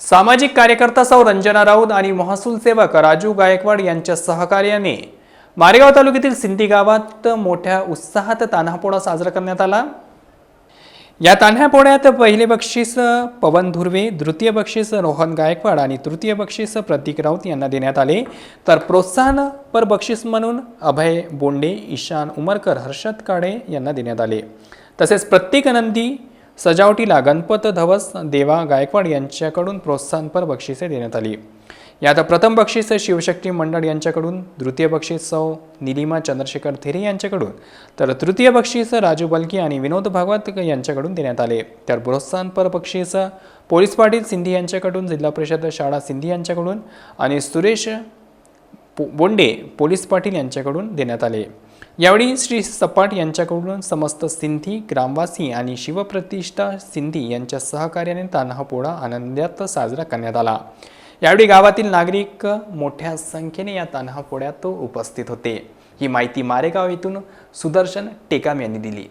सामाजिक कार्यकर्ता सौ रंजना राऊत आणि महसूल सेवक राजू गायकवाड यांच्या सहकार्याने मारेगाव तालुक्यातील सिंधी गावात मोठ्या उत्साहात तान्हापोळा साजरा करण्यात आला. या तान्ह्यापोळ्यात पहिले बक्षीस पवन धुर्वे द्वितीय बक्षीस रोहन गायकवाड आणि तृतीय बक्षीस प्रतीक राऊत यांना देण्यात आले. तर प्रोत्साहनपर बक्षीस म्हणून अभय बोंडे ईशान उमरकर हर्षद काळे यांना देण्यात आले. तसेच प्रत्येक नंदी सजावटीला गणपत धवस देवा गायकवाड यांच्याकडून प्रोत्साहनपर बक्षिसे देण्यात आली. यात प्रथम बक्षीस शिवशक्ती मंडळ यांच्याकडून द्वितीय बक्षीस सौ निलिमा चंद्रशेखर थेरे यांच्याकडून तर तृतीय बक्षीस राजू बलकी आणि विनोद भागवत यांच्याकडून देण्यात आले. तर प्रोत्साहनपर बक्षीस पोलीस पाटील सिंधी यांच्याकडून जिल्हा परिषद शाळा सिंधी यांच्याकडून आणि सुरेश पो- बोंडे पोलीस पाटील यांच्याकडून देण्यात आले. यावेळी श्री सपाट यांच्याकडून समस्त सिंधी ग्रामवासी आणि शिवप्रतिष्ठा सिंधी यांच्या सहकार्याने तान्हापोळा आनंदात साजरा करण्यात आला. यावेळी गावातील नागरिक मोठ्या संख्येने या तान्हापोळ्यात उपस्थित होते. ही माहिती मारेगाव येथून सुदर्शन टेकाम यांनी दिली.